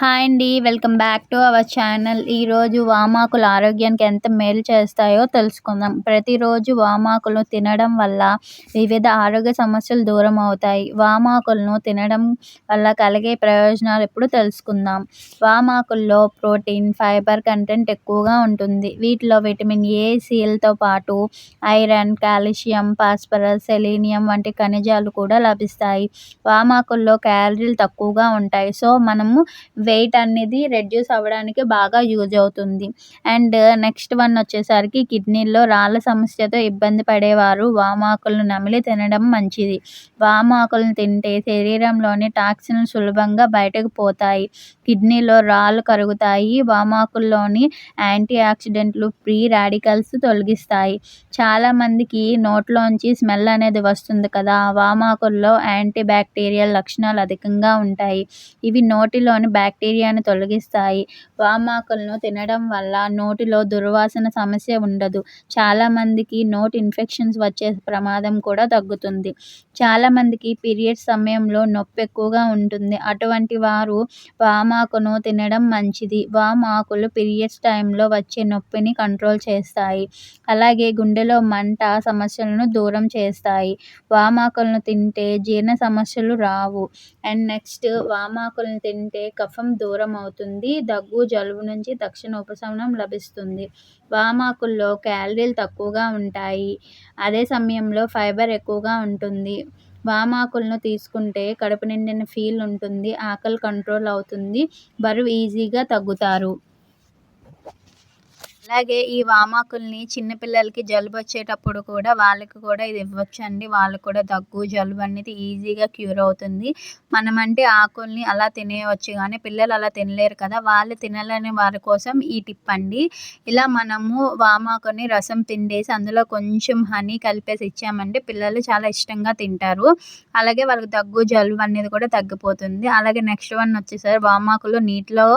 Hi అండి welcome back to our channel. ఈరోజు వామాకులు ఆరోగ్యానికి ఎంత మేలు చేస్తాయో తెలుసుకుందాం. ప్రతిరోజు వామాకులు తినడం వల్ల వివిధ ఆరోగ్య సమస్యలు దూరం అవుతాయి. వామాకులను తినడం వల్ల కలిగే ప్రయోజనాలు ఇప్పుడు తెలుసుకుందాం. వామాకుల్లో ప్రోటీన్ ఫైబర్ కంటెంట్ ఎక్కువగా ఉంటుంది. వీటిలో విటమిన్ ఏ సిలతో పాటు ఐరన్ కాల్షియం ఫాస్ఫరస్ సెలీనియం వంటి ఖనిజాలు కూడా లభిస్తాయి. వామాకుల్లో క్యాలరీలు తక్కువగా ఉంటాయి. సో మనము వెయిట్ అనేది రెడ్యూస్ అవ్వడానికి బాగా యూజ్ అవుతుంది. అండ్ నెక్స్ట్ వన్ వచ్చేసరికి కిడ్నీలో రాళ్ళ సమస్యతో ఇబ్బంది పడేవారు. వామాకులను నమిలి తినడం మంచిది. వామాకులను తింటే శరీరంలోని టాక్సిన్లు సులభంగా బయటకు పోతాయి. కిడ్నీలో రాళ్ళు కరుగుతాయి. వామాకుల్లోని యాంటీ ఆక్సిడెంట్లు ఫ్రీ రాడికల్స్ తొలగిస్తాయి. చాలామందికి నోట్లోంచి స్మెల్ అనేది వస్తుంది కదా. వామాకుల్లో యాంటీ బ్యాక్టీరియల్ లక్షణాలు అధికంగా ఉంటాయి. ఇవి నోటిలోని బ్యాక్టీరియాను తొలగిస్తాయి. వామాకులను తినడం వల్ల నోటిలో దుర్వాసన సమస్య ఉండదు. చాలామందికి నోటి ఇన్ఫెక్షన్స్ వచ్చే ప్రమాదం కూడా తగ్గుతుంది. చాలామందికి పీరియడ్స్ సమయంలో నొప్పి ఎక్కువగా ఉంటుంది. అటువంటి వారు వామాకును తినడం మంచిది. వామాకులు పీరియడ్స్ టైంలో వచ్చే నొప్పిని కంట్రోల్ చేస్తాయి. అలాగే గుండెలో మంట సమస్యలను దూరం చేస్తాయి. వామాకులను తింటే జీర్ణ సమస్యలు రావు. అండ్ నెక్స్ట్ వామాకులను తింటే కఫం దూరం అవుతుంది దగ్గు జలుబు నుంచి తక్షణ ఉపశమనం లభిస్తుంది. వామాకుల్లో క్యాలరీలు తక్కువగా ఉంటాయి. అదే సమయంలో ఫైబర్ ఎక్కువగా ఉంటుంది. వామాకులను తీసుకుంటే కడుపు నిండిన ఫీల్ ఉంటుంది. ఆకలి కంట్రోల్ అవుతుంది. బరువు ఈజీగా తగ్గుతారు. అలాగే ఈ వామాకుల్ని చిన్నపిల్లలకి జలుబు వచ్చేటప్పుడు కూడా వాళ్ళకి కూడా ఇది ఇవ్వచ్చండి. వాళ్ళకు కూడా దగ్గు జలుబు అనేది ఈజీగా క్యూర్ అవుతుంది. మనమంటే ఆకుల్ని అలా తినేయవచ్చు కానీ పిల్లలు అలా తినలేరు కదా. వాళ్ళు తినలేని వారి కోసం ఈ టిప్ అండి. ఇలా మనము వామాకుని రసం పిండేసి అందులో కొంచెం హనీ కలిపేసి ఇచ్చామంటే పిల్లలు చాలా ఇష్టంగా తింటారు. అలాగే వాళ్ళకి దగ్గు జలుబు అనేది కూడా తగ్గిపోతుంది. అలాగే నెక్స్ట్ వన్ వచ్చేసరి వామాకులు నీటిలో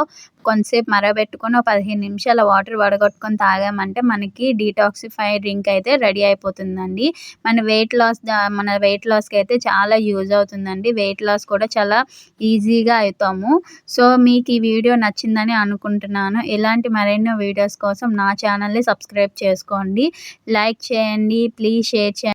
కొంతసేపు మరగబెట్టుకొని ఒక పదిహేను నిమిషాల వాటర్ వడగొట్టుకొని తాగామంటే మనకి డీటాక్సిఫై డ్రింక్ అయితే రెడీ అయిపోతుందండి. మన వెయిట్ లాస్ మన వెయిట్ లాస్కి అయితే చాలా యూజ్ అవుతుందండి. వెయిట్ లాస్ కూడా చాలా ఈజీగా అవుతాము సో మీకు ఈ వీడియో నచ్చిందని అనుకుంటున్నాను. ఇలాంటి మరెన్నో వీడియోస్ కోసం నా ఛానల్ని సబ్స్క్రైబ్ చేసుకోండి. లైక్ చేయండి. ప్లీజ్ షేర్ చేయండి.